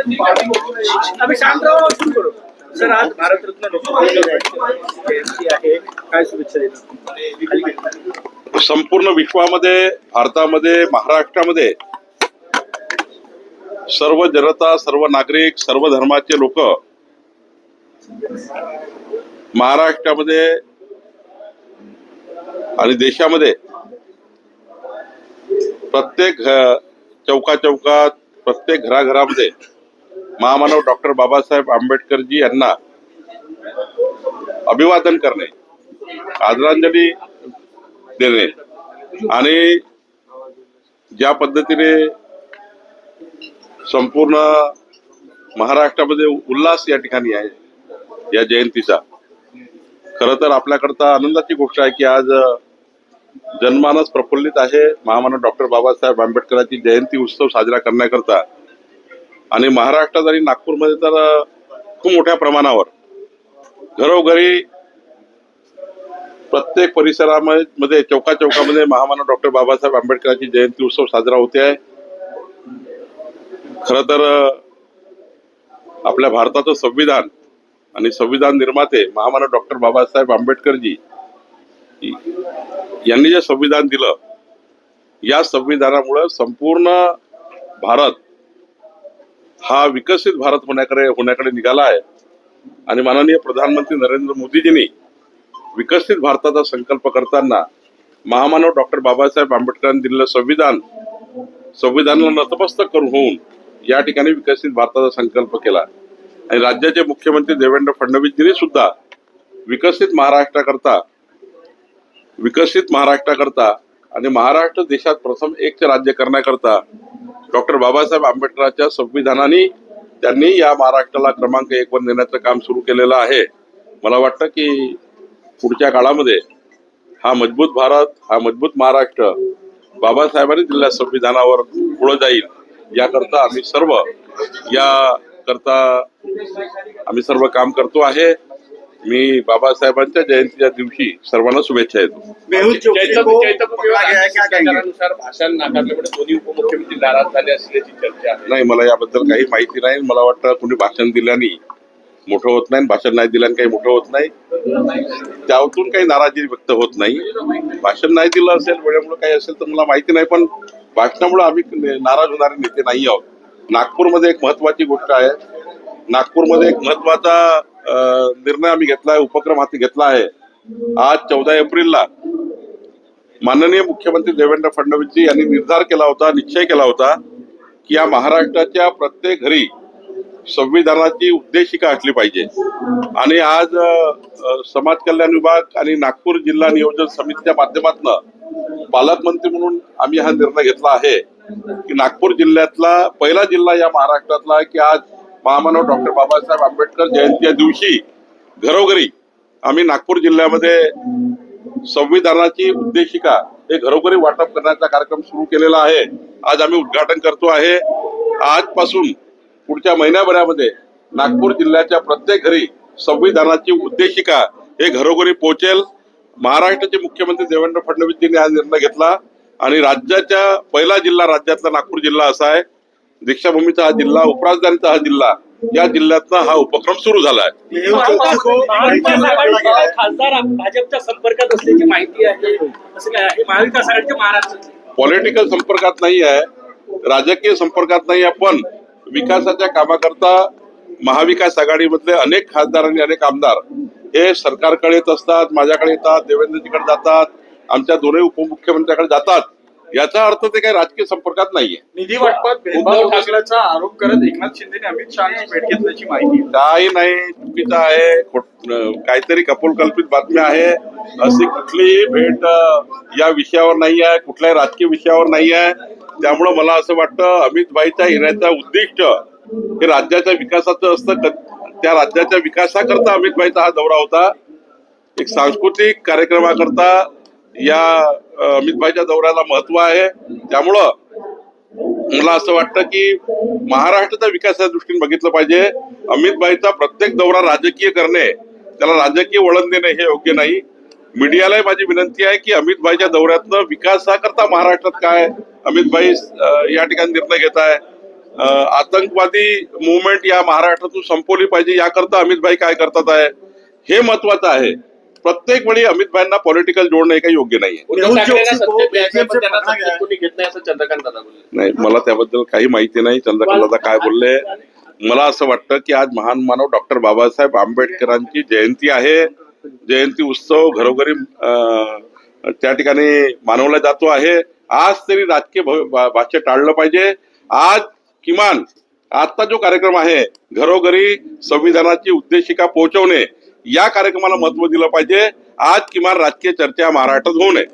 आम्ही शांत राहू सुरू करू. सर आज भारतरत्न लोकमान्य जयंती आहे. काय शुभेच्छा देणार? संपूर्ण विश्वामध्ये भारतामध्ये महाराष्ट्रामध्ये सर्व जनता सर्व नागरिक सर्व धर्माचे लोक महाराष्ट्रामध्ये आणि देशामध्ये प्रत्येक चौका चौकात प्रत्येक घराघरामध्ये महामानव डॉक्टर बाबासाहेब आंबेडकरजी यांना अभिवादन करणे आदरांजली देणे आणि ज्या पद्धतीने संपूर्ण महाराष्ट्रामध्ये उल्हास या ठिकाणी आहे या जयंतीचा खर तर आपल्याकरता आनंदाची गोष्ट आहे की आज जनमानस प्रफुल्लित आहे. महामानव डॉक्टर बाबासाहेब आंबेडकरांची जयंती उत्सव साजरा करण्याकरता. आणि महाराष्ट्रात आणि नागपूरमध्ये तर खूप मोठ्या प्रमाणावर. घरोघरी प्रत्येक परिसरामध्ये चौका चौकामध्ये महामानव डॉक्टर बाबासाहेब आंबेडकरांची जयंती उत्सव साजरा होते आहे. खर तर आपल्या भारताचं संविधान आणि संविधान निर्माते महामानव डॉक्टर बाबासाहेब आंबेडकरजी यांनी जे संविधान दिलं या संविधानामुळं संपूर्ण भारत हा विकसित भारत होण्याकडे होण्याकडे निघाला आहे. आणि माननीय प्रधानमंत्री नरेंद्र मोदीजींनी विकसित भारताचा संकल्प करताना महामानव डॉक्टर बाबासाहेब आंबेडकरांनी दिलेलं संविधान संविधानाला नतमस्तक करून होऊन या ठिकाणी विकसित भारताचा संकल्प केला. आणि राज्याचे मुख्यमंत्री देवेंद्र फडणवीसजींनी सुद्धा विकसित महाराष्ट्राकरता विकसित महाराष्ट्राकरता आणि महाराष्ट्र देशात प्रथम एक राज्य करण्याकरता डॉक्टर बाबासाहेब आंबेडकरांच्या संविधानाने त्यांनी या महाराष्ट्राला क्रमांक एक वर नेण्याचं काम सुरू केलेलं आहे. मला वाटतं की पुढच्या काळामध्ये हा मजबूत भारत हा मजबूत महाराष्ट्र बाबासाहेबांनी दिलेल्या संविधानावर पुढे जाईल याकरता आम्ही सर्व या करता आम्ही सर्व काम करतो आहे. मी बाबासाहेबांच्या जयंतीच्या दिवशी सर्वांना शुभेच्छा देतो. मेहुल चोकसी चैतन्य को चैतन्य पकड़ा गया है क्या कहेंगे शिष्टाचारानुसार भाषण नाकारल्यामुळे दोन्ही उपमुख्यमंत्री नाराज झाले असल्याची चर्चा आहे. नाही मला याबद्दल काही माहिती नाही. मला वाटतं कुणी भाषण दिल्याने मोठं होत नाही भाषण नाही दिल्याने काही मोठं होत नाही. त्यातून काही नाराजी व्यक्त होत नाही. भाषण नाही दिलं असेल वेळेमुळे काही असेल तर मला माहिती नाही पण भाषणामुळे आम्ही नाराज होणारे नेते नाही आहोत. नागपूरमध्ये एक महत्वाची गोष्ट आहे. नागपूरमध्ये एक महत्त्वाचा निर्णय आम्ही घेतला आहे उपक्रम हाती घेतला आहे. आज चौदा एप्रिलला माननीय मुख्यमंत्री देवेंद्र फडणवीसजी यांनी निर्धार केला होता निश्चय केला होता की या महाराष्ट्राच्या प्रत्येक घरी संविधानाची उद्देशिका असली पाहिजे. आणि आज समाज कल्याण विभाग आणि नागपूर जिल्हा नियोजन समितीच्या माध्यमातून पालकमंत्री म्हणून आम्ही हा निर्णय घेतला आहे की नागपूर जिल्ह्यातला पहिला जिल्हा या महाराष्ट्रातला की आज महामानव डॉक्टर बाबासाहेब आंबेडकर जयंतीच्या दिवशी घरोघरी आम्ही नागपूर जिल्ह्यामध्ये संविधानाची उद्देशिका हे घरोघरी वाटप करण्याचा कार्यक्रम सुरू केलेला आहे. आज आम्ही उद्घाटन करतो आहे. आजपासून पुढच्या महिन्याभरामध्ये नागपूर जिल्ह्याच्या प्रत्येक घरी संविधानाची उद्देशिका हे घरोघरी पोहोचेल. महाराष्ट्राचे मुख्यमंत्री देवेंद्र फडणवीसजींनी हा निर्णय घेतला आणि राज्याच्या पहिला जिल्हा राज्यातला नागपूर जिल्हा असा आहे. दीक्षाभूमीचा हा जिल्हा उपराजधानीचा हा जिल्हा या जिल्ह्यातनं हा उपक्रम सुरू झाला आहे मेहुल चोकसी को महाविकास पकड़ा आघाडीचे गया है खासदार भाजपच्या संपर्कात असल्याची माहिती आहे. असं काय आहे महाविकास आघाडीचे महाराष्ट्राचे. पॉलिटिकल संपर्कात नाही आहे राजकीय संपर्कात नाही आहे पण विकासाच्या कामाकरता महाविकास आघाडीमधले अनेक खासदार आणि अनेक आमदार हे सरकारकडे येत असतात माझ्याकडे येतात देवेंद्रजीकडे जातात आमच्या दोन्ही उपमुख्यमंत्र्याकडे जातात. याचा अर्थ ते काही राजकीय संपर्कात नाहीये. निधी वाटपात भेदभाव असल्याचा आरोप करत एकनाथ शिंदेने अमित शहाची भेट घेतल्याची माहिती. काही नाही चुकीचं आहे. काहीतरी कपोल कल्पित बातम्या आहे. अशी कुठलीही भेट या विषयावर नाही आहे कुठल्याही राजकीय विषयावर नाही आहे. त्यामुळं मला असं वाटतं अमित भाईच्या येण्याचं उद्दिष्ट हे राज्याच्या विकासाचं असतं. त्या राज्याच्या विकासाकरता अमित भाईचा हा दौरा होता. एक सांस्कृतिक कार्यक्रमाकरता या अं, अमित भाईच्या दौऱ्याला महत्त्व आहे. त्यामुळं मला असं वाटतं की महाराष्ट्राच्या विकासाच्या दृष्टीने बघितलं पाहिजे. अमित भाईचा प्रत्येक दौरा राजकीय करणे त्याला राजकीय वळण देणे हे योग्य नाही. मीडियालाही माझी विनंती आहे की अमित भाईच्या दौऱ्यातनं विकासाकरता महाराष्ट्रात काय अमित भाई या ठिकाणी निर्णय घेत आहे. आतंकवादी मुवमेंट या महाराष्ट्रातून संपवली पाहिजे याकरता अमित भाई काय करतात आहे हे महत्वाचं आहे. प्रत्येक वेळी अमित भाईंना पॉलिटिकल जोडणं हे काही योग्य नाही मला त्याबद्दल काही माहिती नाही. चंद्रकांत दादा काय बोलले? मला असं वाटतं की आज महान मानव डॉक्टर बाबासाहेब आंबेडकरांची जयंती आहे. जयंती उत्सव घरोघरी अं, त्या ठिकाणी मानवला जातो आहे. आज तरी राजकीय भाष्य टाळलं पाहिजे. आज किमान आजचा जो कार्यक्रम आहे घरोघरी संविधानाची उद्देशिका पोहोचवणे या कार्यक्रमाला महत्त्व दिलं पाहिजे. आज किमान राजकीय चर्चा महाराष्ट्रात होऊ नये.